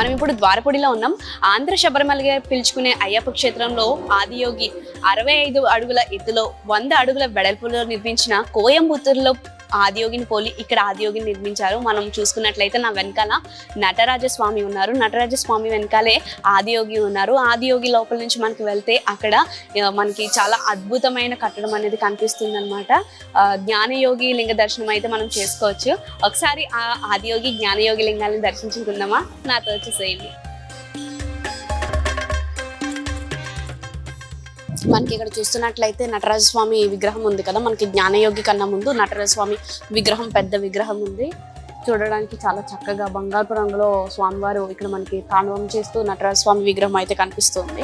మనం ఇప్పుడు ద్వారపూడిలో ఉన్నాం. ఆంధ్ర శబరిమలగా పిలుచుకునే అయ్యప్ప క్షేత్రంలో ఆదియోగి అరవై ఐదు అడుగుల ఎత్తులో వంద అడుగుల వెడల్పులో నిర్మించిన కోయంబత్తూరులో ఆదియోగిని పోలి ఇక్కడ ఆదియోగిని నిర్మించారు. మనం చూసుకున్నట్లయితే నా వెనకాల నటరాజ స్వామి ఉన్నారు. నటరాజ స్వామి వెనకాలే ఆదియోగి ఉన్నారు. ఆదియోగి లోపల నుంచి మనకి వెళ్తే అక్కడ మనకి చాలా అద్భుతమైన కట్టడం అనేది కనిపిస్తుంది అనమాట జ్ఞానయోగి లింగ దర్శనం అయితే మనం చేసుకోవచ్చు. ఒకసారి ఆ ఆదియోగి జ్ఞానయోగి లింగాన్ని దర్శించుకుందామా? నాతో వచ్చేసేయండి మనకి ఇక్కడ చూస్తున్నట్లయితే నటరాజ స్వామి విగ్రహం ఉంది కదా. మనకి జ్ఞానయోగి కన్నా ముందు నటరాజ స్వామి విగ్రహం పెద్ద విగ్రహం ఉంది. చూడడానికి చాలా చక్కగా బంగారు రంగులో స్వామివారు ఇక్కడ మనకి తాండవం చేస్తూ నటరాజ స్వామి విగ్రహం అయితే కనిపిస్తుంది.